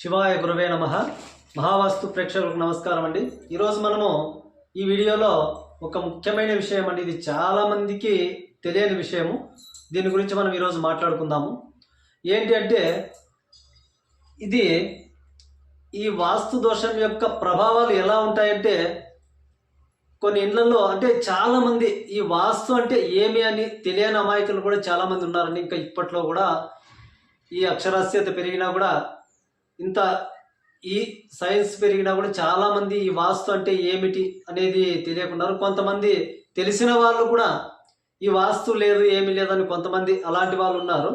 శివాయ గురువే నమ. మహావాస్తు ప్రేక్షకులకు నమస్కారం అండి. ఈరోజు మనము ఈ వీడియోలో ఒక ముఖ్యమైన విషయం అండి. ఇది చాలామందికి తెలియని విషయము. దీని గురించి మనం ఈరోజు మాట్లాడుకుందాము. ఏంటి అంటే ఇది ఈ వాస్తు దోషం యొక్క ప్రభావాలు ఎలా ఉంటాయంటే కొన్ని ఇండ్లలో అంటే చాలామంది ఈ వాస్తు అంటే ఏమి అని తెలియని అమాయకులు కూడా చాలామంది ఉన్నారండి. ఇంకా ఇప్పట్లో కూడా ఈ అక్షరాస్యత పెరిగినా కూడా ఇంత ఈ సైన్స్ పెరిగినా కూడా చాలా మంది ఈ వాస్తు అంటే ఏమిటి అనేది తెలియకున్నారు కొంతమంది తెలిసిన వాళ్ళు కూడా ఈ వాస్తు లేదు ఏమి లేదని కొంతమంది అలాంటి వాళ్ళు ఉన్నారు.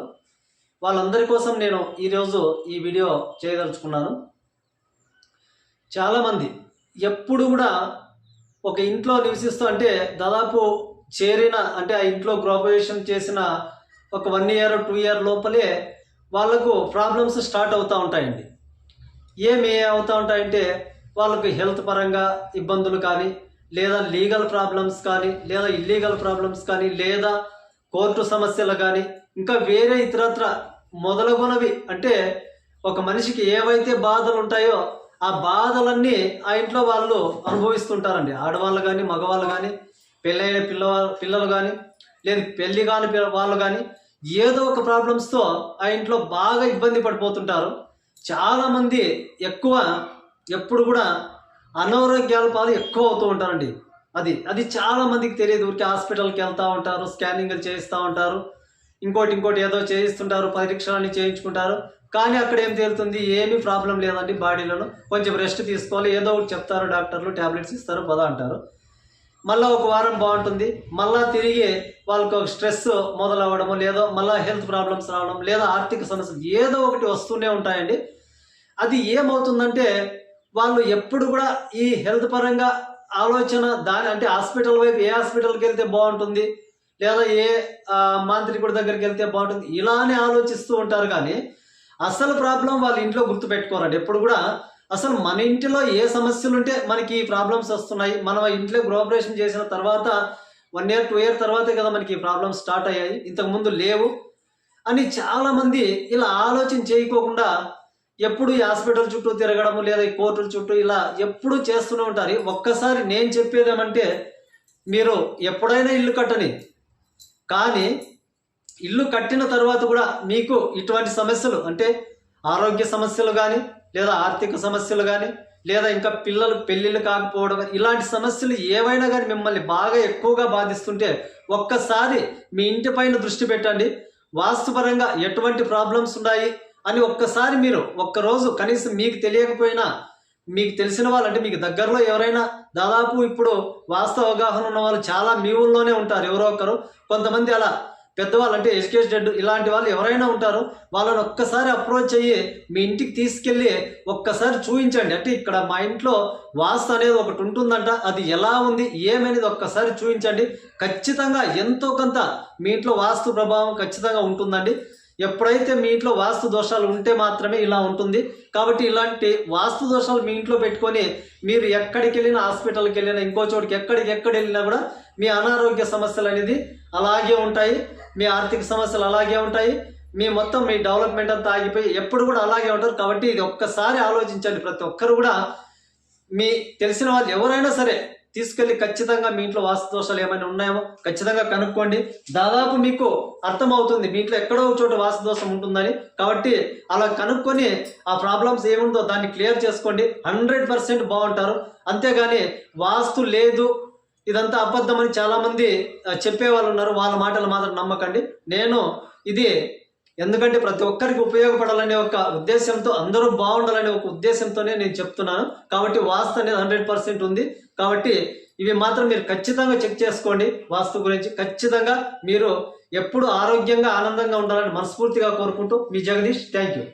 వాళ్ళందరి కోసం నేను ఈరోజు ఈ వీడియో చేయదలుచుకున్నాను. చాలామంది ఎప్పుడు కూడా ఒక ఇంట్లో నివసిస్తూ అంటే దాదాపు చేరిన అంటే ఆ ఇంట్లో గ్రాడ్యుయేషన్ చేసిన ఒక వన్ ఇయర్ టూ ఇయర్ లోపలే వాళ్ళకు ప్రాబ్లమ్స్ స్టార్ట్ అవుతూ ఉంటాయండి. ఏమి అవుతూ ఉంటాయంటే వాళ్ళకు హెల్త్ పరంగా ఇబ్బందులు కానీ లేదా లీగల్ ప్రాబ్లమ్స్ కానీ లేదా ఇల్లీగల్ ప్రాబ్లమ్స్ కానీ లేదా కోర్టు సమస్యలు కానీ ఇంకా వేరే ఇతరత్ర మొదలగునవి. అంటే ఒక మనిషికి ఏవైతే బాధలు ఉంటాయో ఆ బాధలన్నీ ఆ ఇంట్లో వాళ్ళు అనుభవిస్తుంటారండి. ఆడవాళ్ళు కానీ మగవాళ్ళు కానీ పెళ్ళైన పిల్ల పిల్లలు కానీ లేదు పెళ్ళి కాని పిల్ల- వాళ్ళు కానీ ఏదో ఒక ప్రాబ్లమ్స్తో ఆ ఇంట్లో బాగా ఇబ్బంది పడిపోతుంటారు. చాలామంది ఎక్కువ ఎప్పుడు కూడా అనారోగ్యాల పాలు ఎక్కువ అవుతూ ఉంటారండి. అది అది చాలామందికి తెలియదు. ఊరికి హాస్పిటల్కి వెళ్తూ ఉంటారు స్కానింగ్లు చేయిస్తూ ఉంటారు ఇంకోటి ఇంకోటి ఏదో చేయిస్తుంటారు పరీక్షలన్నీ చేయించుకుంటారు. కానీ అక్కడ ఏం తేలుతుంది? ఏమీ ప్రాబ్లం లేదండి బాడీలోను. కొంచెం రెస్ట్ తీసుకోవాలి ఏదో ఒకటి చెప్తారు డాక్టర్లు ట్యాబ్లెట్స్ ఇస్తారు పద అంటారు. మళ్ళీ ఒక వారం బాగుంటుంది. మళ్ళా తిరిగి వాళ్ళకు ఒక స్ట్రెస్ మొదలవ్వడము లేదో మళ్ళీ హెల్త్ ప్రాబ్లమ్స్ రావడం లేదా ఆర్థిక సమస్యలు ఏదో ఒకటి వస్తూనే ఉంటాయండి. అది ఏమవుతుందంటే వాళ్ళు ఎప్పుడు కూడా ఈ హెల్త్ పరంగా ఆలోచన దాని అంటే హాస్పిటల్ వైపు ఏ హాస్పిటల్కి వెళ్తే బాగుంటుంది? లేదా ఏ మాంత్రికుడి దగ్గరికి వెళ్తే బాగుంటుంది? ఇలానే ఆలోచిస్తూ ఉంటారు కానీ అసలు ప్రాబ్లం వాళ్ళ ఇంట్లో గుర్తుపెట్టుకోరండి. ఎప్పుడు కూడా అసలు మన ఇంటిలో ఏ సమస్యలు ఉంటే మనకి ఈ ప్రాబ్లమ్స్ వస్తున్నాయి. మనం ఆ ఇంట్లో గ్రోపరేషన్ చేసిన తర్వాత వన్ ఇయర్ టూ ఇయర్ తర్వాతే కదా మనకి ఈ ప్రాబ్లమ్స్ స్టార్ట్ అయ్యాయి. ఇంతకు ముందు లేవు అని చాలామంది ఇలా ఆలోచన చేయకోకుండా ఎప్పుడు ఈ హాస్పిటల్ చుట్టూ తిరగడము లేదా ఈ కోర్టుల చుట్టూ ఇలా ఎప్పుడు చేస్తూనే ఉంటారు. ఒక్కసారి నేను చెప్పేది ఏమంటే మీరు ఎప్పుడైనా ఇల్లు కట్టని కానీ ఇల్లు కట్టిన తర్వాత కూడా మీకు ఇటువంటి సమస్యలు అంటే ఆరోగ్య సమస్యలు కానీ లేదా ఆర్థిక సమస్యలు కానీ లేదా ఇంకా పిల్లలు పెళ్ళిళ్ళు కాకపోవడం ఇలాంటి సమస్యలు ఏవైనా కానీ మిమ్మల్ని బాగా ఎక్కువగా బాధిస్తుంటే ఒక్కసారి మీ ఇంటి పైన దృష్టి పెట్టండి. వాస్తుపరంగా ఎటువంటి ప్రాబ్లమ్స్ ఉన్నాయి? అని ఒక్కసారి మీరు ఒక్కరోజు కనీసం మీకు తెలియకపోయినా మీకు తెలిసిన వాళ్ళు అంటే మీకు దగ్గరలో ఎవరైనా దాదాపు ఇప్పుడు వాస్తవ అవగాహన ఉన్న వాళ్ళు చాలా మీ ఊళ్ళోనే ఉంటారు. ఎవరో ఒకరు కొంతమంది అలా పెద్దవాళ్ళు అంటే ఎడ్యుకేటెడ్ ఇలాంటి వాళ్ళు ఎవరైనా ఉంటారు. వాళ్ళని ఒక్కసారి అప్రోచ్ అయ్యి మీ ఇంటికి తీసుకెళ్ళి ఒక్కసారి చూపించండి అంటే ఇక్కడ మా ఇంట్లో వాస్తు అనేది ఒకటి ఉంటుందంట. అది ఎలా ఉంది ఏమనేది ఒక్కసారి చూపించండి ఖచ్చితంగా ఎంతో కొంత మీ ఇంట్లో వాస్తు ప్రభావం ఖచ్చితంగా ఉంటుందండి. ఎప్పుడైతే మీ ఇంట్లో వాస్తు దోషాలు ఉంటే మాత్రమే ఇలా ఉంటుంది. కాబట్టి ఇలాంటి వాస్తు దోషాలు మీ ఇంట్లో పెట్టుకొని మీరు ఎక్కడికి వెళ్ళినా హాస్పిటల్కి వెళ్ళినా ఇంకో చోటికి ఎక్కడికి ఎక్కడ వెళ్ళినా కూడా మీ అనారోగ్య సమస్యలు అనేది అలాగే ఉంటాయి. మీ ఆర్థిక సమస్యలు అలాగే ఉంటాయి. మీ మొత్తం మీ డెవలప్మెంట్ అంతా ఆగిపోయి ఎప్పుడు కూడా అలాగే ఉంటారు. కాబట్టి ఇది ఒక్కసారి ఆలోచించండి. ప్రతి ఒక్కరు కూడా మీ తెలిసిన వాళ్ళు ఎవరైనా సరే తీసుకెళ్ళి ఖచ్చితంగా మీ ఇంట్లో వాస్తు దోషాలు ఏమైనా ఉన్నాయేమో ఖచ్చితంగా కనుక్కోండి. దాదాపు మీకు అర్థమవుతుంది. మీ ఇంట్లో ఎక్కడో ఒక చోట వాస్తు దోషం ఉంటుందని. కాబట్టి అలా కనుక్కొని ఆ ప్రాబ్లమ్స్ ఏముందో దాన్ని క్లియర్ చేసుకోండి. హండ్రెడ్ పర్సెంట్ బాగుంటారు. అంతేగాని వాస్తు లేదు ఇదంతా అబద్ధమని చాలామంది చెప్పే వాళ్ళు ఉన్నారు. వాళ్ళ మాటలు మాత్రం నమ్మకండి. నేను ఇది ఎందుకంటే ప్రతి ఒక్కరికి ఉపయోగపడాలనే ఒక ఉద్దేశంతో అందరూ బాగుండాలనే ఒక ఉద్దేశంతోనే నేను చెప్తున్నాను. కాబట్టి వాస్తు అనేది హండ్రెడ్ పర్సెంట్ ఉంది. కాబట్టి ఇవి మాత్రం మీరు ఖచ్చితంగా చెక్ చేసుకోండి వాస్తు గురించి. ఖచ్చితంగా మీరు ఎప్పుడు ఆరోగ్యంగా ఆనందంగా ఉండాలని మనస్ఫూర్తిగా కోరుకుంటూ మీ జగదీష్ థ్యాంక్ యూ